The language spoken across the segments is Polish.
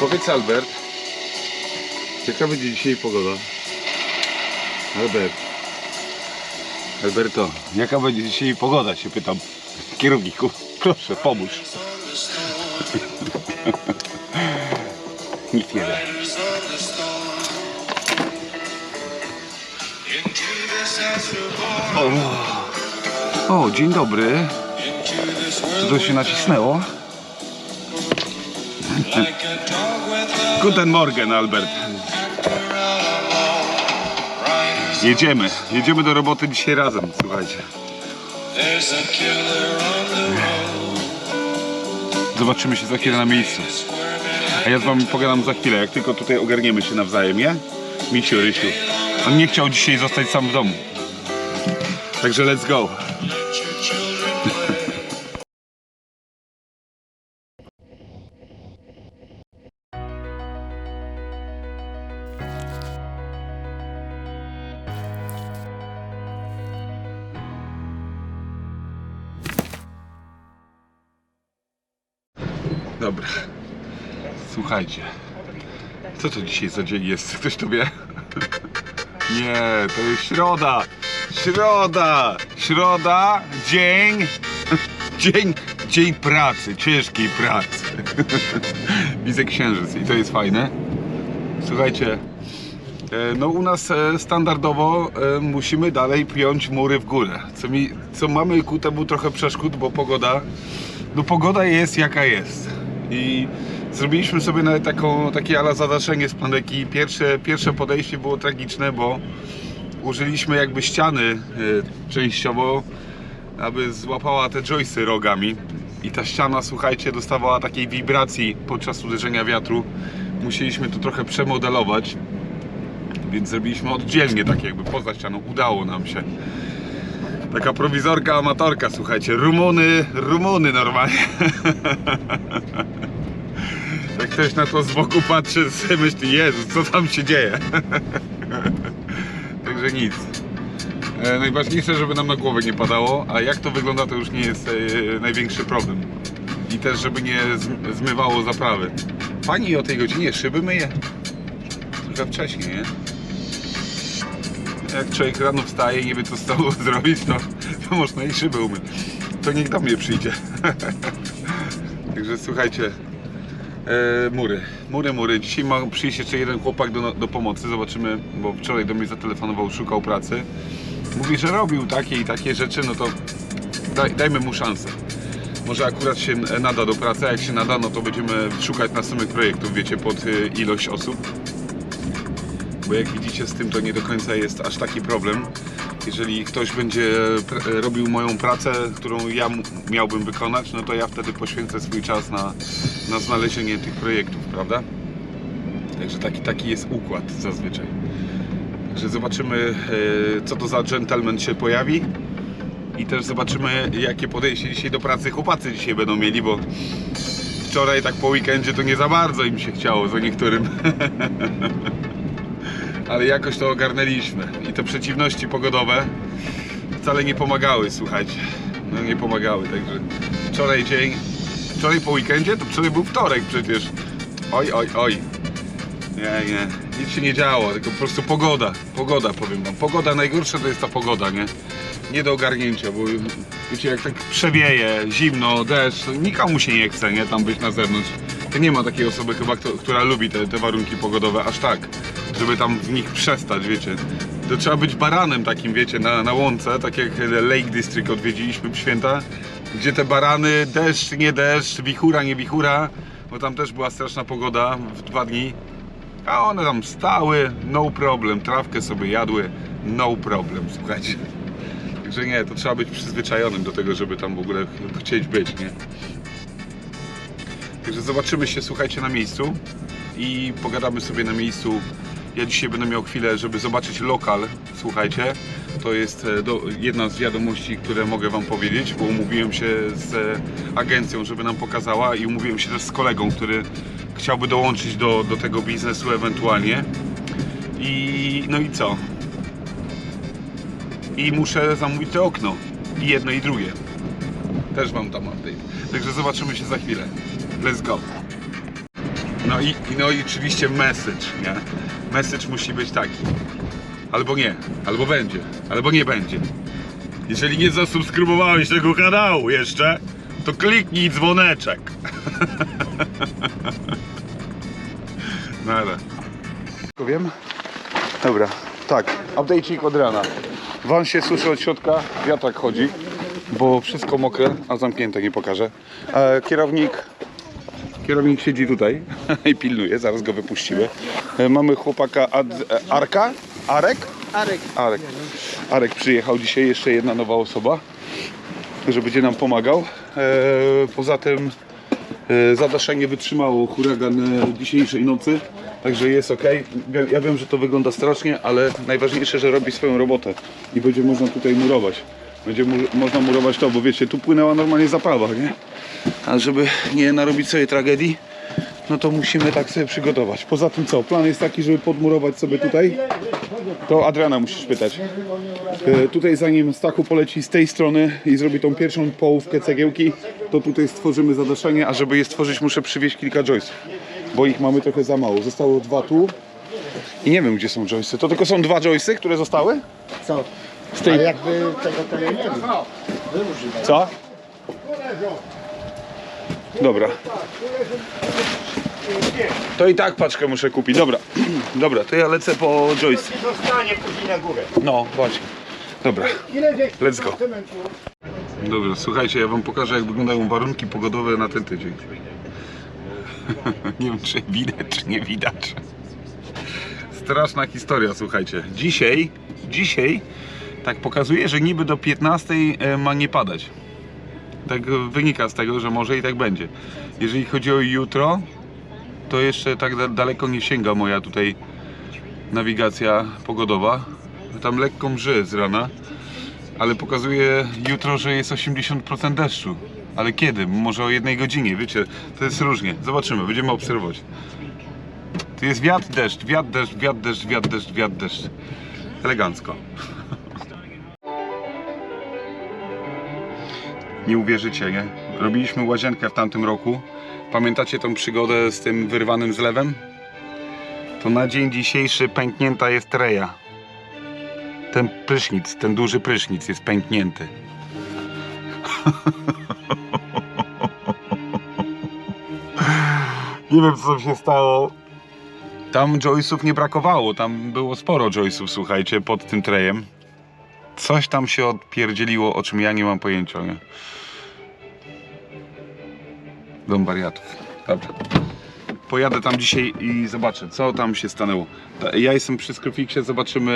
Powiedz Albert, jaka będzie dzisiaj pogoda? Albert. Alberto, jaka będzie dzisiaj pogoda? Się pytam kierowniku. Proszę, pomóż. Nikt nie wie. O, o dzień dobry. Czy to się nacisnęło? Guten Morgen, Albert. Jedziemy. Jedziemy do roboty dzisiaj razem, słuchajcie. Zobaczymy się za chwilę na miejscu. A ja z wami pogadam za chwilę, jak tylko tutaj ogarniemy się nawzajem, nie? Misiu, Rysiu. On nie chciał dzisiaj zostać sam w domu. Także let's go. Słuchajcie. Co to dzisiaj za dzień jest? Ktoś to wie? Nie, to jest środa. Środa. Środa, dzień. Dzień, dzień pracy, ciężkiej pracy. Widzę księżyc i to jest fajne. Słuchajcie, e, no u nas e, standardowo e, musimy dalej piąć mury w górę. Co, mi, co mamy ku temu trochę przeszkód, bo pogoda, no pogoda jest jaka jest. I zrobiliśmy sobie nawet taką, takie ala zadaszenie z planeki. Pierwsze, pierwsze podejście było tragiczne, bo użyliśmy jakby ściany e, częściowo, aby złapała te joysy rogami. I ta ściana, słuchajcie, dostawała takiej wibracji podczas uderzenia wiatru. Musieliśmy to trochę przemodelować. Więc zrobiliśmy oddzielnie, tak jakby poza ścianą. Udało nam się. Taka prowizorka, amatorka, słuchajcie. Rumuny, Rumuny normalnie. Jak ktoś na to z boku patrzy, sobie myśli, Jezus, co tam się dzieje? Także nic. E, najważniejsze, żeby nam na głowę nie padało, a jak to wygląda, to już nie jest e, największy problem. I też, żeby nie zm- zmywało zaprawy. Pani o tej godzinie szyby myje? Trochę wcześniej, nie? Jak człowiek rano wstaje i nie wie, co z tobą zrobić, to, to można i szyby umyć. To niech do mnie przyjdzie. Także słuchajcie, E, mury, mury, mury. Dzisiaj ma przyjść jeszcze jeden chłopak do, do pomocy. Zobaczymy, bo wczoraj do mnie zatelefonował, szukał pracy. Mówi, że robił takie i takie rzeczy, no to daj, dajmy mu szansę. Może akurat się nada do pracy, a jak się nada, no to będziemy szukać następnych projektów, wiecie, pod y, ilość osób. Bo jak widzicie, z tym to nie do końca jest aż taki problem. Jeżeli ktoś będzie pr- robił moją pracę, którą ja miałbym wykonać, no to ja wtedy poświęcę swój czas na, na znalezienie tych projektów, prawda? Także taki, taki jest układ zazwyczaj. Także zobaczymy, e, co to za gentleman się pojawi. I też zobaczymy, jakie podejście dzisiaj do pracy chłopacy dzisiaj będą mieli, bo wczoraj tak po weekendzie to nie za bardzo im się chciało, za niektórym. Ale jakoś to ogarnęliśmy. I te przeciwności pogodowe wcale nie pomagały, słuchajcie. No nie pomagały, także wczoraj dzień, wczoraj po weekendzie, to wczoraj był wtorek przecież. Oj, oj, oj. Nie, nie, nic się nie działo, tylko po prostu pogoda, pogoda powiem wam. Pogoda, najgorsza to jest ta pogoda, nie? Nie do ogarnięcia, bo wiecie, jak tak przewieje, zimno, deszcz, nikomu się nie chce, nie? Tam być na zewnątrz. To nie ma takiej osoby chyba, która lubi te, te warunki pogodowe aż tak, żeby tam w nich przestać, wiecie. To trzeba być baranem takim, wiecie, na, na łące, tak jak Lake District odwiedziliśmy w święta, gdzie te barany, deszcz, nie deszcz, wichura, nie wichura, bo tam też była straszna pogoda w dwa dni. A one tam stały, no problem, trawkę sobie jadły, no problem, słuchajcie. Także nie, to trzeba być przyzwyczajonym do tego, żeby tam w ogóle ch- chcieć być, nie? Także zobaczymy się, słuchajcie, na miejscu i pogadamy sobie na miejscu. Ja dzisiaj będę miał chwilę, żeby zobaczyć lokal, słuchajcie. To jest e, do, jedna z wiadomości, które mogę Wam powiedzieć, bo umówiłem się z e, agencją, żeby nam pokazała i umówiłem się też z kolegą, który chciałby dołączyć do, do tego biznesu ewentualnie. I no i co? I muszę zamówić to okno. I jedno i drugie. Też Wam tam update. Także zobaczymy się za chwilę. Let's go. No i, no i oczywiście message, nie? Message musi być taki. Albo nie, albo będzie, albo nie będzie. Jeżeli nie zasubskrybowałeś tego kanału jeszcze, to kliknij dzwoneczek. Nara. Wiem? Dobra, tak, update'ik od rana. Van się suszy od środka, wiatrak chodzi, bo wszystko mokre, a zamknięte nie pokażę. E, kierownik Kierownik siedzi tutaj i pilnuje, zaraz go wypuścimy. E, Mamy chłopaka Ad, e, Arka? Arek? Arek. Arek. Arek przyjechał dzisiaj, jeszcze jedna nowa osoba, że będzie nam pomagał. E, poza tym zadaszenie wytrzymało huragan dzisiejszej nocy, także jest ok. Ja wiem, że to wygląda strasznie, ale najważniejsze, że robi swoją robotę i będzie można tutaj murować. Będzie mu, można murować to, bo wiecie, tu płynęła normalnie zaprawa, nie? A żeby nie narobić sobie tragedii, no to musimy tak sobie przygotować. Poza tym co? Plan jest taki, żeby podmurować sobie tutaj. To Adriana musisz pytać. E, tutaj zanim Stachu poleci z tej strony i zrobi tą pierwszą połówkę cegiełki, to tutaj stworzymy zadaszenie, a żeby je stworzyć muszę przywieźć kilka joysów. Bo ich mamy trochę za mało. Zostało dwa tu. I nie wiem gdzie są joysy. To tylko są dwa joysy, które zostały? Co? Z tej... Ale jakby tego to nie wiem. Co? Dobra. To i tak paczkę muszę kupić. Dobra. Dobra, to ja lecę po Joyce. Zostanie później na górę. No, właśnie. Dobra. Let's go. Dobra, słuchajcie, ja wam pokażę jak wyglądają warunki pogodowe na ten tydzień. nie wiem czy widać, czy nie widać. Straszna historia, słuchajcie. Dzisiaj, dzisiaj tak pokazuje, że niby do 15 e, ma nie padać. Tak wynika z tego, że może i tak będzie. Jeżeli chodzi o jutro, to jeszcze tak da- daleko nie sięga moja tutaj nawigacja pogodowa. Tam lekko mrzy z rana ale pokazuje jutro, że jest 80% deszczu. Ale kiedy? Może o jednej godzinie, wiecie, to jest różnie. Zobaczymy, będziemy obserwować. Tu jest wiatr, deszcz, wiatr, deszcz, wiatr, deszcz, wiatr, deszcz, wiatr, deszcz. Elegancko. Nie uwierzycie, nie? Robiliśmy łazienkę w tamtym roku. Pamiętacie tą przygodę z tym wyrwanym zlewem? To na dzień dzisiejszy pęknięta jest reja ten prysznic, ten duży prysznic jest pęknięty. Nie wiem co się stało. Tam joysów nie brakowało, tam było sporo joysów, słuchajcie, pod tym trejem. Coś tam się odpierdzieliło, o czym ja nie mam pojęcia, nie? Dom wariatów. Dobra. Pojadę tam dzisiaj i zobaczę, co tam się stanęło. Ta- Ja jestem przy Skrofiksie, zobaczymy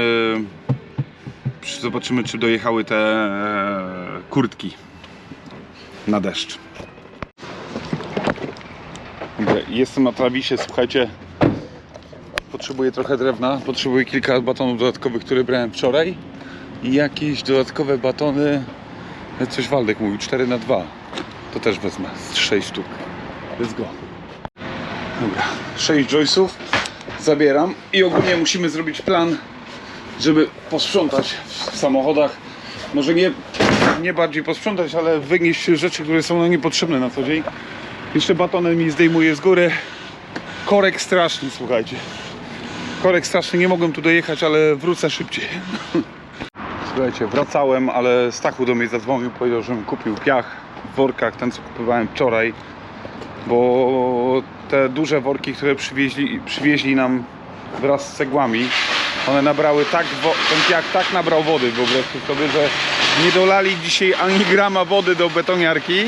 Zobaczymy, czy dojechały te e, kurtki na deszcz. Jestem na trawisie, słuchajcie. Potrzebuję trochę drewna, potrzebuję kilka batonów dodatkowych, które brałem wczoraj. I jakieś dodatkowe batony. Coś Waldek mówił, 4 na 2 To też wezmę, z 6 sztuk. Let's go. Dobra, 6 joysów zabieram i ogólnie musimy zrobić plan żeby posprzątać w samochodach. Może nie, nie bardziej posprzątać, ale wynieść rzeczy, które są nam niepotrzebne na co dzień. Jeszcze batonem mi zdejmuje z góry. Korek straszny, słuchajcie. Korek straszny, nie mogłem tu dojechać, ale wrócę szybciej. Słuchajcie, wracałem, ale Stachu do mnie zadzwonił, powiedział, żebym kupił piach w workach, ten co kupowałem wczoraj, bo te duże worki, które przywieźli, przywieźli nam wraz z cegłami, one nabrały tak, ten piach tak nabrał wody, wyobraźcie sobie, że nie dolali dzisiaj ani grama wody do betoniarki,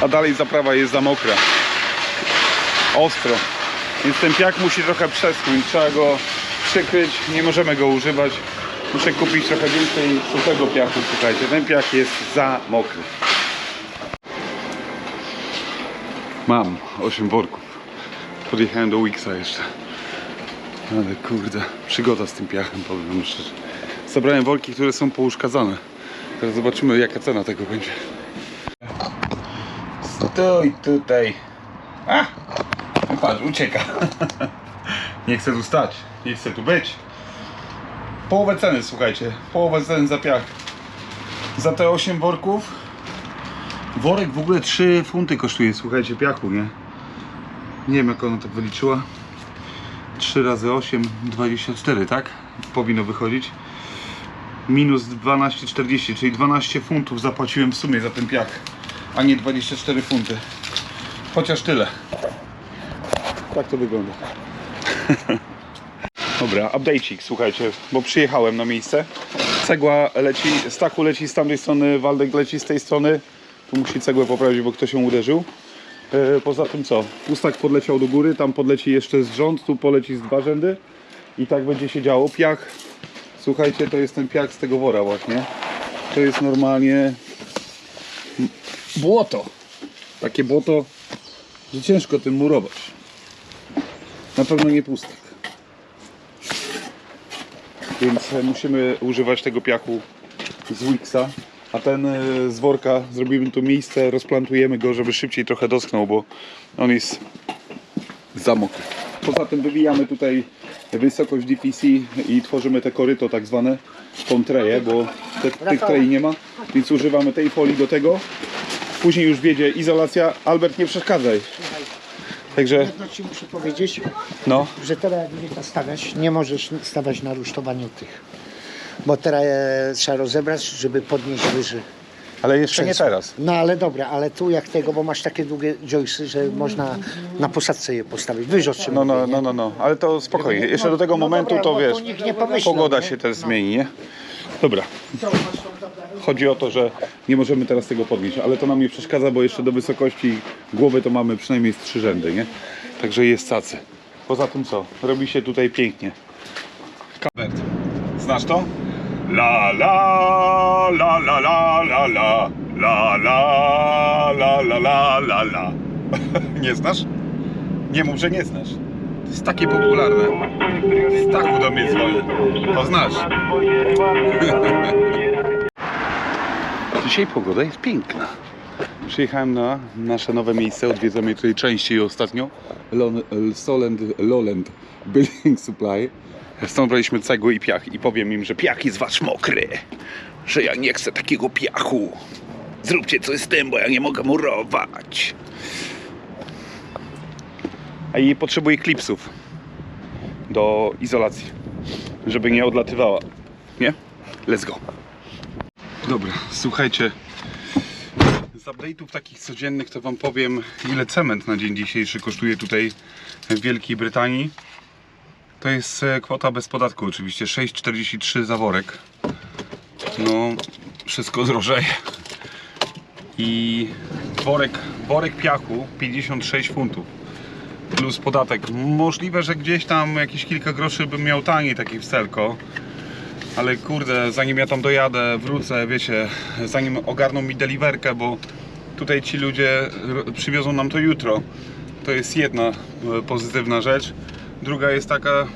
a dalej zaprawa jest za mokra. Ostro. Więc ten piach musi trochę przeschnąć, trzeba go przykryć, nie możemy go używać. Muszę kupić trochę więcej suchego piachu, słuchajcie, ten piach jest za mokry. Mam 8 worków. Podjechałem do Wixa jeszcze. Ale kurde, przygoda z tym piachem, powiem wam szczerze. Zabrałem worki, które są pouszkadzane. Teraz zobaczymy, jaka cena tego będzie. Stój tutaj. A! Patrz, ucieka. Nie chcę tu stać. Nie chcę tu być. Połowę ceny, słuchajcie. Połowę ceny za piach. Za te 8 worków. Worek w ogóle 3 funty kosztuje, słuchajcie, piachu, nie? Nie wiem jak ona tak wyliczyła. 3 razy 8, 24, tak? Powinno wychodzić. Minus 12,40, czyli 12 funtów zapłaciłem w sumie za ten piach, a nie 24 funty. Chociaż tyle. Tak to wygląda. Dobra, update'ik, słuchajcie, bo przyjechałem na miejsce. Cegła leci, Stachu leci z tamtej strony, Waldek leci z tej strony. Tu musi cegłę poprawić, bo ktoś ją uderzył. E, Poza tym co? Pustak podleciał do góry, tam podleci jeszcze z rząd, tu poleci z dwa rzędy. I tak będzie się działo. Piach, słuchajcie, to jest ten piach z tego wora właśnie. To jest normalnie błoto. Takie błoto, że ciężko tym murować. Na pewno nie pustak. Więc musimy używać tego piachu z Wixa. A ten e, z worka zrobimy tu miejsce, rozplantujemy go, żeby szybciej trochę doschnął, bo on jest za mokry. Poza tym wywijamy tutaj wysokość DPC i tworzymy te koryto tak zwane, tą treję, bo te, tych trei nie ma, więc używamy tej folii do tego. Później już wiedzie izolacja. Albert, nie przeszkadzaj. Także, Jedno ci muszę powiedzieć, no, że teraz jak to stawiać, nie możesz stawiać na rusztowaniu tych. Bo teraz e, trzeba rozebrać, żeby podnieść wyżej. ale jeszcze nie teraz. No ale dobra, ale tu jak tego, bo masz takie długie joysy, że można na posadce je postawić. Czym No, no, no, no, no, ale to spokojnie. Jeszcze do tego No momentu dobra, to wiesz, pogoda nie? się też No. zmieni, nie? Dobra. Chodzi o to, że nie możemy teraz tego podnieść, ale to nam nie przeszkadza, bo jeszcze do wysokości głowy to mamy przynajmniej trzy rzędy, nie? Także jest cacy. Poza tym co? Robi się tutaj pięknie. Kabert. Znasz to? La la la la la la la la la la la la la la Nie znasz? Nie mów, że nie znasz. Jest takie popularne. Stachu do mnie dzwoni. To znasz. Dzisiaj pogoda jest piękna. Przyjechałem na nasze nowe miejsce, odwiedzamy je tutaj częściej ostatnio. Lon, Solend, Lowland Building Supply. Stąd braliśmy cegły i piach i powiem im, że piach jest wasz mokry. Że ja nie chcę takiego piachu. Zróbcie coś z tym, bo ja nie mogę murować. I potrzebuję klipsów do izolacji, żeby nie odlatywała. Nie? Let's go. Dobra, słuchajcie. Z update'ów takich codziennych to wam powiem, ile cement na dzień dzisiejszy kosztuje tutaj w Wielkiej Brytanii. To jest e, kwota bez podatku oczywiście, 6,43 za worek. No, wszystko drożeje. I worek, worek piachu 56 funtów plus podatek. Możliwe, że gdzieś tam jakieś kilka groszy bym miał taniej taki w. Ale kurde, zanim ja tam dojadę, wrócę, wiecie, zanim ogarną mi deliverkę, bo tutaj ci ludzie przywiozą nam to jutro. To jest jedna e, pozytywna rzecz. Druga jest taka,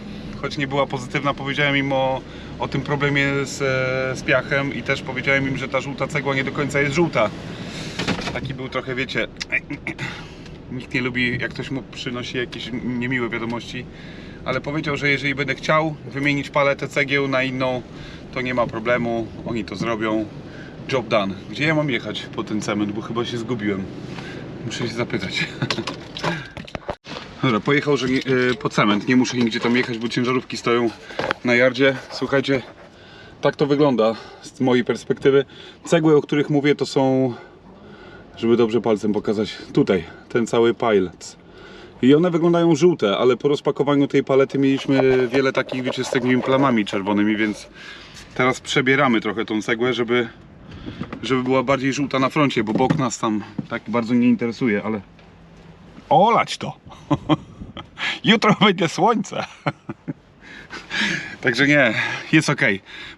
choć nie była pozytywna, powiedziałem im o, o tym problemie z, e, z piachem i też powiedziałem im, że ta żółta cegła nie do końca jest żółta. Taki był trochę, wiecie, nikt nie lubi, jak ktoś mu przynosi jakieś niemiłe wiadomości, ale powiedział, że jeżeli będę chciał wymienić paletę cegieł na inną, to nie ma problemu, oni to zrobią. Job done. Gdzie ja mam jechać po ten cement, bo chyba się zgubiłem. Muszę się zapytać. Dobra, pojechał że nie, y, po cement, nie muszę nigdzie tam jechać, bo ciężarówki stoją na jardzie. Słuchajcie, tak to wygląda z mojej perspektywy. Cegły, o których mówię, to są żeby dobrze palcem pokazać tutaj, ten cały pilot. I one wyglądają żółte, ale po rozpakowaniu tej palety mieliśmy wiele takich, wiecie, z plamami czerwonymi, więc teraz przebieramy trochę tą cegłę, żeby, żeby była bardziej żółta na froncie, bo bok nas tam tak bardzo nie interesuje, ale olać to! Jutro będzie słońce! Także nie, jest ok.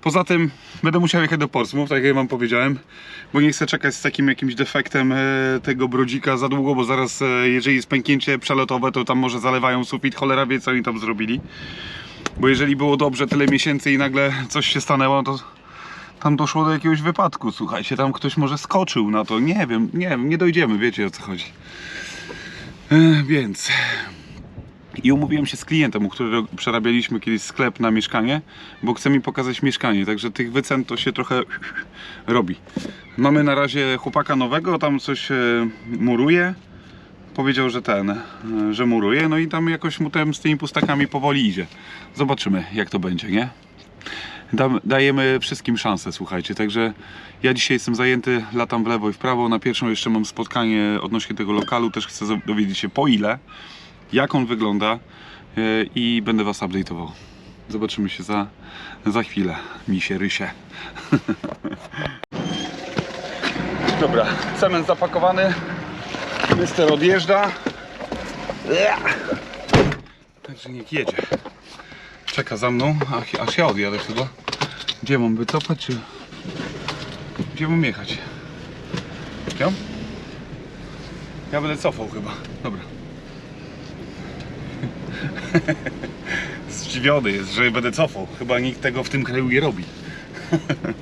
Poza tym będę musiał jechać do Portsmouth, tak jak wam powiedziałem, bo nie chcę czekać z takim jakimś defektem e, tego brodzika za długo, bo zaraz, e, jeżeli jest pęknięcie przelotowe, to tam może zalewają sufit, cholera wie co oni tam zrobili. Bo jeżeli było dobrze tyle miesięcy i nagle coś się stanęło, to tam doszło do jakiegoś wypadku, słuchajcie, tam ktoś może skoczył na to, nie wiem, nie wiem, nie dojdziemy, wiecie o co chodzi. E, więc i umówiłem się z klientem, u którego przerabialiśmy kiedyś sklep na mieszkanie, bo chce mi pokazać mieszkanie, także tych wycen to się trochę robi. Mamy na razie chłopaka nowego, tam coś e, muruje. powiedział, że ten, e, że muruje, no i tam jakoś mu tam z tymi pustakami powoli idzie. Zobaczymy, jak to będzie, nie? Dajemy wszystkim szansę, słuchajcie. Także ja dzisiaj jestem zajęty, latam w lewo i w prawo. Na pierwszą jeszcze mam spotkanie odnośnie tego lokalu. Też chcę dowiedzieć się po ile, jak on wygląda yy, i będę Was update'ował. Zobaczymy się za, za chwilę. Misie, rysie. Dobra, cement zapakowany. Mister odjeżdża. Także niech jedzie. Czeka za mną, aż, aż ja odjadę chyba. Gdzie mam wycofać, czy... Gdzie mam jechać? Ja? Ja będę cofał chyba. Dobra. Zdziwiony jest, że będę cofał. Chyba nikt tego w tym kraju nie robi.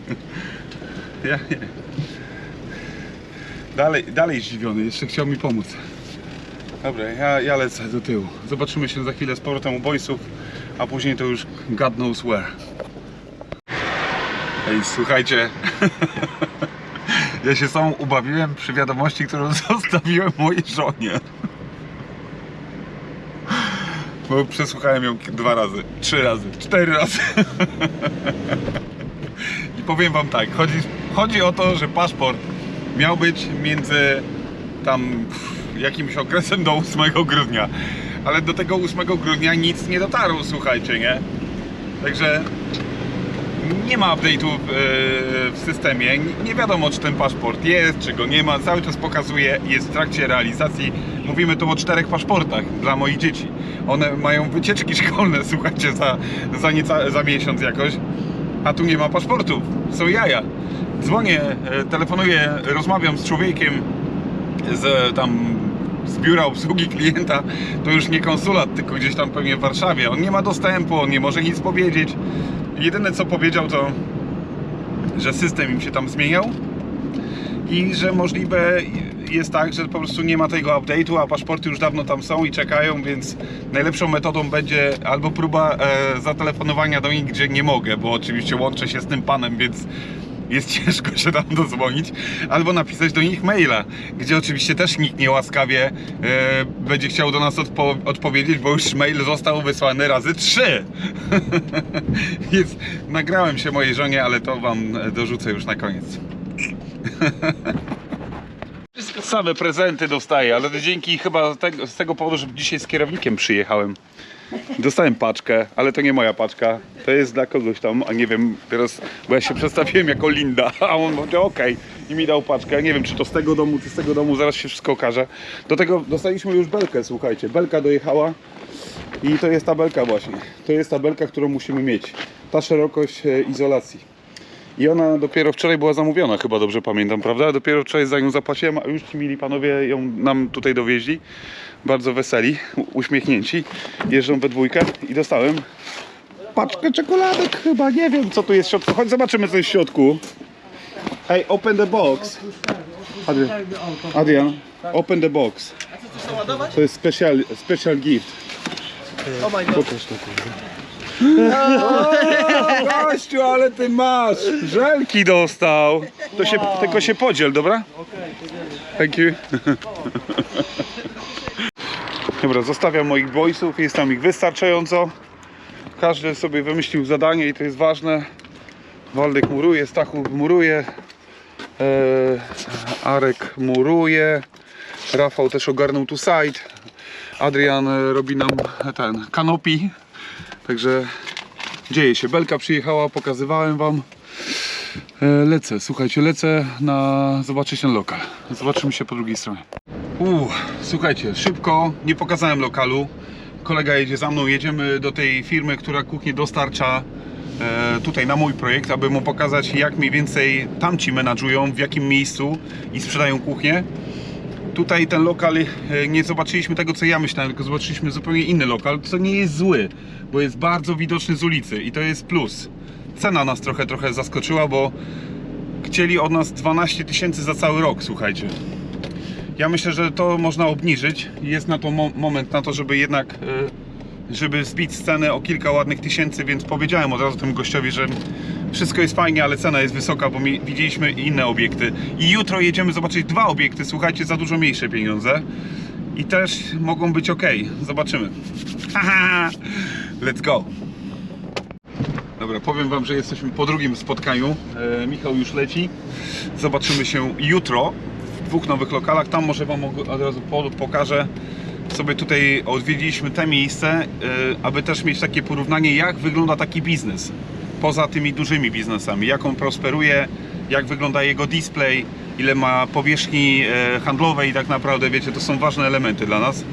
ja nie. Dalej, dalej zdziwiony, jeszcze chciał mi pomóc. Dobra, ja, ja lecę do tyłu. Zobaczymy się za chwilę z powrotem u boysów, a później to już God knows where. Ej, słuchajcie. ja się sam ubawiłem przy wiadomości, którą zostawiłem mojej żonie. Bo przesłuchałem ją dwa razy, trzy razy, cztery razy. I powiem wam tak, chodzi, chodzi o to, że paszport miał być między tam jakimś okresem do 8 grudnia. Ale do tego 8 grudnia nic nie dotarło, słuchajcie, nie? Także nie ma update'u w, e, w systemie. Nie wiadomo, czy ten paszport jest, czy go nie ma. Cały czas pokazuje, jest w trakcie realizacji. Mówimy tu o czterech paszportach dla moich dzieci. One mają wycieczki szkolne, słuchajcie, za, za, nieca, za miesiąc jakoś. A tu nie ma paszportów. Są jaja. Dzwonię, e, telefonuję, rozmawiam z człowiekiem z tam z biura obsługi klienta, to już nie konsulat, tylko gdzieś tam pewnie w Warszawie. On nie ma dostępu, on nie może nic powiedzieć. Jedyne co powiedział to, że system im się tam zmieniał i że możliwe jest tak, że po prostu nie ma tego update'u, a paszporty już dawno tam są i czekają, więc najlepszą metodą będzie albo próba e, zatelefonowania do nich, gdzie nie mogę, bo oczywiście łączę się z tym panem, więc jest ciężko się tam dozwonić, albo napisać do nich maila, gdzie oczywiście też nikt niełaskawie e, będzie chciał do nas odpo- odpowiedzieć, bo już mail został wysłany razy trzy. Więc nagrałem się mojej żonie, ale to wam dorzucę już na koniec. Wszystko same prezenty dostaję, ale dzięki chyba z tego powodu, że dzisiaj z kierownikiem przyjechałem. Dostałem paczkę, ale to nie moja paczka. To jest dla kogoś tam, a nie wiem, teraz, bo ja się przedstawiłem jako Linda, a on powiedział okej i mi dał paczkę. Nie wiem, czy to z tego domu, czy z tego domu, zaraz się wszystko okaże. Do tego dostaliśmy już belkę, słuchajcie. Belka dojechała i to jest ta belka właśnie. To jest ta belka, którą musimy mieć. Ta szerokość e, izolacji. I ona dopiero wczoraj była zamówiona, chyba dobrze pamiętam, prawda? Dopiero wczoraj za nią zapłaciłem, a już ci mili panowie ją nam tutaj dowieźli. Bardzo weseli, uśmiechnięci. Jeżdżą we dwójkę i dostałem paczkę czekoladek chyba, nie wiem co tu jest w środku. Chodź zobaczymy co jest w środku. Hey, open the box. Adrian, Adrian open the box. To jest special, special gift. Pokaż to kurwa. O, gościu, ale ty masz! Żelki dostał! To się, tylko się podziel, dobra? Thank you. Dobra, zostawiam moich boysów, jest tam ich wystarczająco. Każdy sobie wymyślił zadanie i to jest ważne. Waldek muruje, Stachu muruje, e, Arek muruje, Rafał też ogarnął tu site, Adrian e, robi nam ten kanopi. Także dzieje się. Belka przyjechała, pokazywałem wam. E, Lecę, słuchajcie, lecę na zobaczyć ten lokal. Zobaczymy się po drugiej stronie. Uuu, słuchajcie, szybko, nie pokazałem lokalu. Kolega jedzie za mną, jedziemy do tej firmy, która kuchnię dostarcza e, tutaj na mój projekt, aby mu pokazać jak mniej więcej tamci menadżują, w jakim miejscu i sprzedają kuchnię. Tutaj ten lokal, e, nie zobaczyliśmy tego co ja myślałem, tylko zobaczyliśmy zupełnie inny lokal, co nie jest zły, bo jest bardzo widoczny z ulicy i to jest plus. Cena nas trochę trochę zaskoczyła, bo chcieli od nas 12 tysięcy za cały rok, słuchajcie. Ja myślę, że to można obniżyć. Jest na to mo- moment na to, żeby jednak e, żeby zbić cenę o kilka ładnych tysięcy, więc powiedziałem od razu temu gościowi, że wszystko jest fajnie, ale cena jest wysoka, bo widzieliśmy inne obiekty. I jutro jedziemy zobaczyć dwa obiekty, słuchajcie, za dużo mniejsze pieniądze. i też mogą być ok. Zobaczymy. Let's go. Dobra, powiem Wam, że jesteśmy po drugim spotkaniu. E, Michał już leci. Zobaczymy się jutro w dwóch nowych lokalach. Tam może Wam od razu po- pokażę. Sobie tutaj odwiedziliśmy te miejsce, e, aby też mieć takie porównanie, jak wygląda taki biznes. Poza tymi dużymi biznesami. Jak on prosperuje, jak wygląda jego display, ile ma powierzchni e, handlowej i tak naprawdę, wiecie, to są ważne elementy dla nas.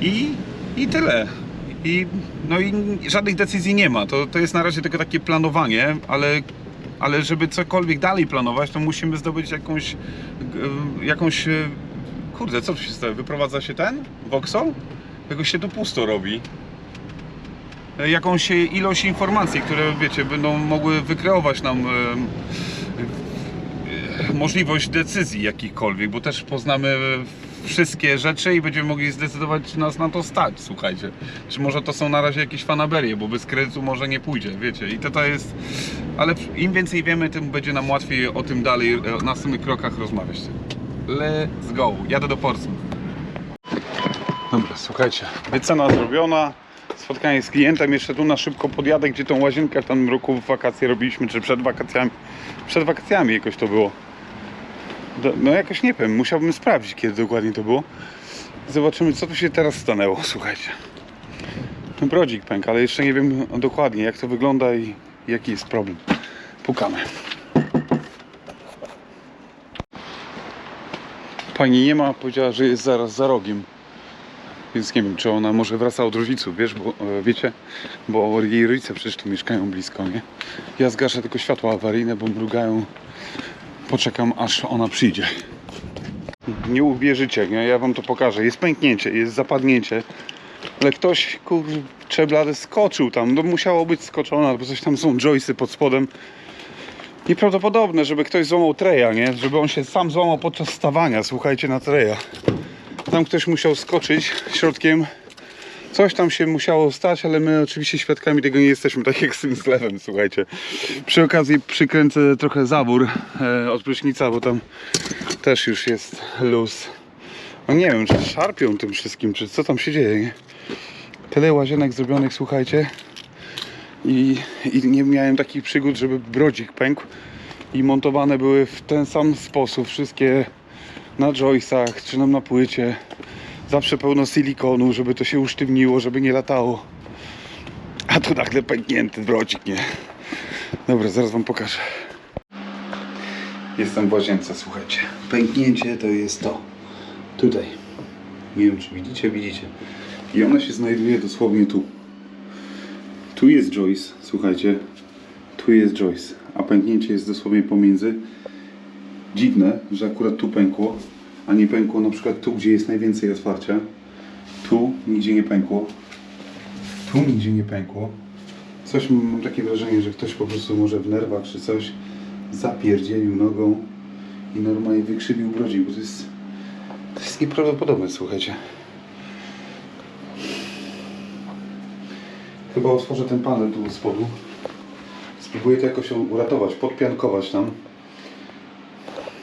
I, i tyle. I, no i żadnych decyzji nie ma. To, to jest na razie tylko takie planowanie, ale, ale żeby cokolwiek dalej planować, to musimy zdobyć jakąś, jakąś, e, kurde, co tu się stało? Wyprowadza się ten Vauxhall? Jakoś się to pusto robi. E, Jakąś ilość informacji, które, wiecie, będą mogły wykreować nam e, e, możliwość decyzji jakichkolwiek, bo też poznamy wszystkie rzeczy i będziemy mogli zdecydować, czy nas na to stać, słuchajcie. Czy może to są na razie jakieś fanaberie, bo bez kredytu może nie pójdzie, wiecie. I to, to jest... Ale im więcej wiemy, tym będzie nam łatwiej o tym dalej, o następnych krokach rozmawiać. Let's go. Jadę do Portsmouth. Dobra, słuchajcie. Wycena zrobiona. Spotkanie z klientem. Jeszcze tu na szybko podjadę, gdzie tą łazienkę w tym roku w wakacje robiliśmy, czy przed wakacjami. Przed wakacjami jakoś to było. Do- No jakoś nie wiem, musiałbym sprawdzić kiedy dokładnie to było. Zobaczymy co tu się teraz stanęło, słuchajcie. No brodzik pęka, ale jeszcze nie wiem dokładnie jak to wygląda i jaki jest problem. Pukamy. Pani nie ma, powiedziała, że jest zaraz za rogiem. Więc nie wiem, czy ona może wraca od rodziców, wiesz, bo e, wiecie, bo jej rodzice przecież tu mieszkają blisko, nie? Ja zgaszę tylko światła awaryjne, bo mrugają poczekam aż ona przyjdzie. Nie uwierzycie, nie? ja wam to pokażę. Jest pęknięcie, jest zapadnięcie. Ale ktoś, kurczę blady, skoczył tam. No musiało być skoczone, albo coś tam są joysy pod spodem. Nieprawdopodobne, żeby ktoś złamał treja, nie? Żeby on się sam złamał podczas stawania, słuchajcie, na treja. Tam ktoś musiał skoczyć środkiem. Coś tam się musiało stać, ale my oczywiście świadkami tego nie jesteśmy, tak jak z tym zlewem, słuchajcie. Przy okazji przykręcę trochę zabór e, od prysznica, bo tam też już jest luz. No nie wiem, czy szarpią tym wszystkim, czy co tam się dzieje, nie? Tyle łazienek zrobionych, słuchajcie. I, I nie miałem takich przygód, żeby brodzik pękł. I montowane były w ten sam sposób wszystkie na joysach, czy nam na płycie. Zawsze pełno silikonu, żeby to się usztywniło, żeby nie latało. A tu nagle pęknięty brodzik, nie? Dobra, zaraz wam pokażę. Jestem w łazience, słuchajcie. Pęknięcie to jest to. Tutaj. Nie wiem, czy widzicie, widzicie. I ona się znajduje dosłownie tu. Tu jest Joyce, słuchajcie. Tu jest Joyce. A pęknięcie jest dosłownie pomiędzy. Dziwne, że akurat tu pękło, a nie pękło na przykład tu, gdzie jest najwięcej otwarcia. Tu nigdzie nie pękło. Tu nigdzie nie pękło. Coś mam takie wrażenie, że ktoś po prostu może w nerwach czy coś zapierdzielił nogą i normalnie wykrzywił brodzik, bo to jest, to jest nieprawdopodobne, słuchajcie. Chyba otworzę ten panel tu od spodu. Spróbuję to jakoś uratować, podpiankować tam.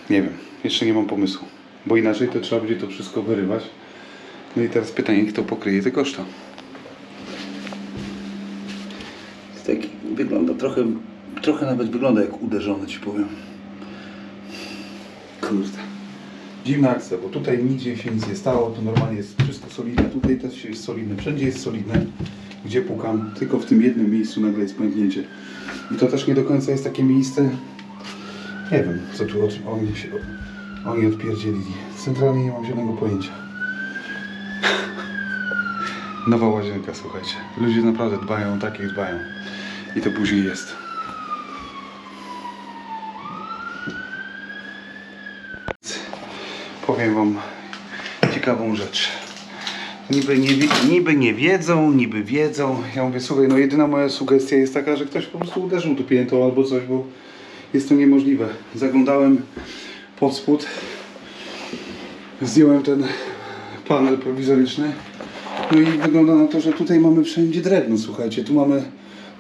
Nie wiem, jeszcze nie mam pomysłu. Bo inaczej to trzeba będzie to wszystko wyrywać. No i teraz pytanie, kto pokryje te koszta. Taki wygląda trochę, trochę nawet wygląda jak uderzony, ci powiem. Kurde. Dziwna akcja, bo tutaj nigdzie się nic nie stało, to normalnie jest wszystko solidne, tutaj też jest solidne, wszędzie jest solidne, gdzie pukam, tylko w tym jednym miejscu nagle jest pęknięcie. I to też nie do końca jest takie miejsce, nie wiem, co tu o czym oni, się, oni odpierdzielili. Centralnie nie mam żadnego pojęcia. Nowa łazienka, słuchajcie. Ludzie naprawdę dbają tak, jak dbają. I to później jest. Powiem wam ciekawą rzecz. Niby nie, niby nie wiedzą, niby wiedzą. Ja mówię, słuchaj, no jedyna moja sugestia jest taka, że ktoś po prostu uderzył tu piętą albo coś, bo jest to niemożliwe. Zaglądałem pod spód, zdjąłem ten panel prowizoryczny, no i wygląda na to, że tutaj mamy wszędzie drewno, słuchajcie, tu mamy,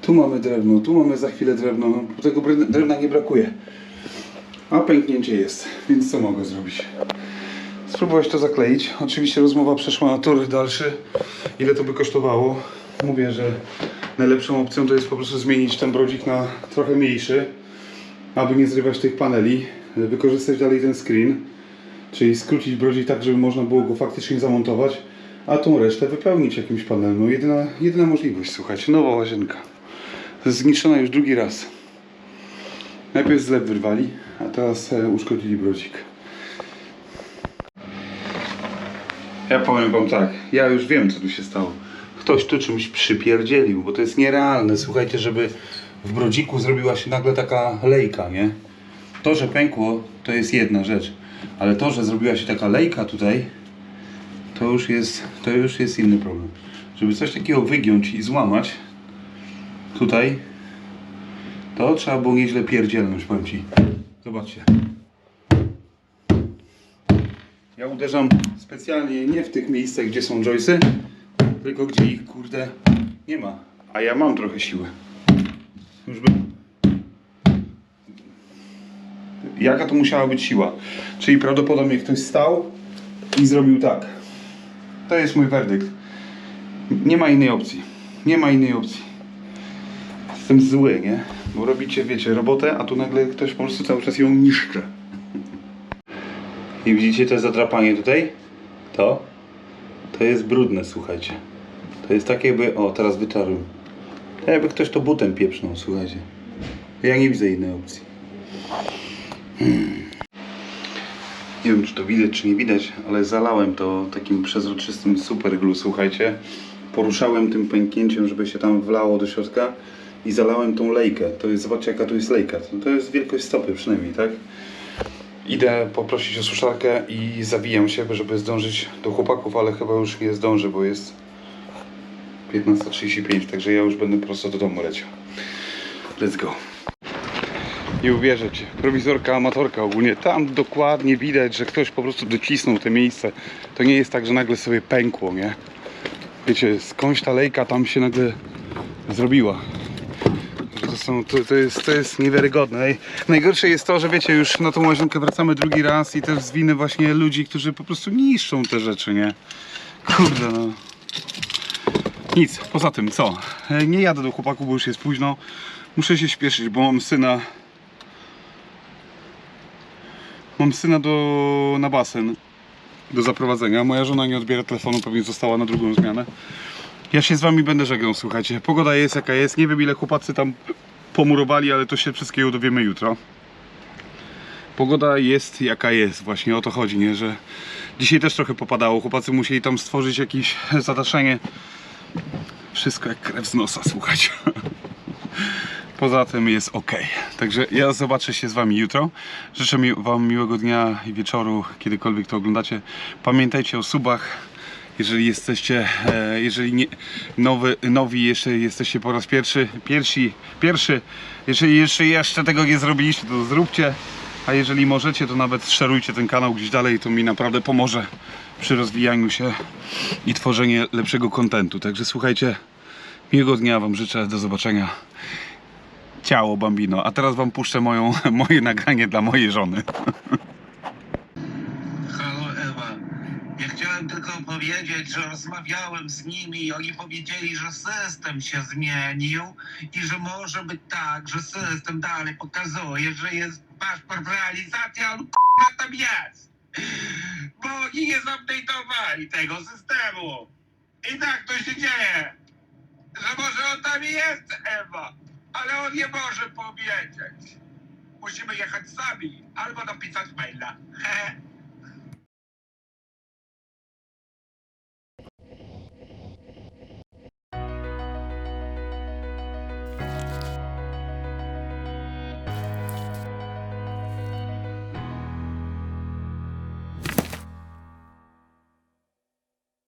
tu mamy drewno, tu mamy za chwilę drewno, no, tego drewna nie brakuje. A pęknięcie jest, więc co mogę zrobić? spróbować to zakleić. Oczywiście rozmowa przeszła na tor dalszy. Ile to by kosztowało? Mówię, że najlepszą opcją to jest po prostu zmienić ten brodzik na trochę mniejszy, aby nie zrywać tych paneli. Wykorzystać dalej ten screen, czyli skrócić brodzik tak, żeby można było go faktycznie zamontować, a tą resztę wypełnić jakimś panelem. No jedyna, jedyna możliwość, słuchajcie, nowa łazienka. Zniszczona już drugi raz. Najpierw zlew wyrwali, a teraz e, uszkodzili brodzik. Ja powiem wam tak, ja już wiem co tu się stało. Ktoś tu czymś przypierdzielił, bo to jest nierealne. Słuchajcie, żeby w brodziku zrobiła się nagle taka lejka, nie? To, że pękło, to jest jedna rzecz. Ale to, że zrobiła się taka lejka tutaj, to już jest, to już jest inny problem. Żeby coś takiego wygiąć i złamać tutaj, to trzeba było nieźle pierdzielnąć, powiem Ci. Zobaczcie. Ja uderzam specjalnie nie w tych miejscach, gdzie są joysy, tylko gdzie ich, kurde, nie ma. A ja mam trochę siły. Już by... Jaka to musiała być siła? Czyli prawdopodobnie ktoś stał i zrobił tak. To jest mój werdykt. Nie ma innej opcji. Nie ma innej opcji. Jestem zły, nie? Bo robicie, wiecie, robotę, a tu nagle ktoś po prostu cały czas ją niszczy. I widzicie to zadrapanie tutaj? To? To jest brudne, słuchajcie. To jest tak jakby... O, teraz wyczarłem. Jakby ktoś to butem pieprznął, słuchajcie. Ja nie widzę innej opcji. Hmm. Nie wiem, czy to widać, czy nie widać, ale zalałem to takim przezroczystym superglue, słuchajcie. Poruszałem tym pęknięciem, żeby się tam wlało do środka i zalałem tą lejkę. To jest, zobaczcie jaka tu jest lejka. To jest wielkość stopy przynajmniej, tak? Idę poprosić o suszarkę i zawijam się, żeby zdążyć do chłopaków, ale chyba już nie zdążę, bo jest 15.35, także ja już będę prosto do domu leciał. Let's go. Nie uwierzycie, prowizorka, amatorka ogólnie, tam dokładnie widać, że ktoś po prostu docisnął te miejsce. To nie jest tak, że nagle sobie pękło, nie? Wiecie, skądś ta lejka tam się nagle zrobiła. To, są, to, to, jest, to jest niewiarygodne. Naj, najgorsze jest to, że wiecie, już na tą łazienkę wracamy drugi raz i też z winy właśnie ludzi, którzy po prostu niszczą te rzeczy, nie? Kurde no. Nic, poza tym co? E, Nie jadę do chłopaków, bo już jest późno. Muszę się śpieszyć, bo mam syna. Mam syna do, na basen do zaprowadzenia. Moja żona nie odbiera telefonu, pewnie została na drugą zmianę. Ja się z wami będę żegnał, słuchajcie. Pogoda jest jaka jest. Nie wiem ile chłopacy tam pomurowali, ale to się wszystkiego dowiemy jutro. Pogoda jest jaka jest, właśnie o to chodzi, nie? Że dzisiaj też trochę popadało. Chłopacy musieli tam stworzyć jakieś zadaszenie. Wszystko jak krew z nosa, słuchajcie. Poza tym jest ok. Także ja zobaczę się z Wami jutro. Życzę mi Wam miłego dnia i wieczoru, kiedykolwiek to oglądacie. Pamiętajcie o subach. Jeżeli jesteście, e, jeżeli nie, nowy, nowi jeszcze jesteście po raz pierwszy, pierwsi, pierwszy, jeżeli jeszcze jeszcze tego nie zrobiliście, to zróbcie. A jeżeli możecie, to nawet szerujcie ten kanał gdzieś dalej, to mi naprawdę pomoże przy rozwijaniu się i tworzeniu lepszego kontentu. Także słuchajcie, miłego dnia Wam życzę, do zobaczenia. Ciało Bambino. A teraz Wam puszczę moją, moje nagranie dla mojej żony. Halo Ewa. Chciałem tylko powiedzieć, że rozmawiałem z nimi i oni powiedzieli, że system się zmienił i że może być tak, że system dalej pokazuje, że jest paszport realizacji, on k***a tam jest. Bo oni nie zupdate'owali tego systemu. I tak to się dzieje. Że może on tam jest, Ewa, ale on nie może powiedzieć. Musimy jechać sami albo napisać maila.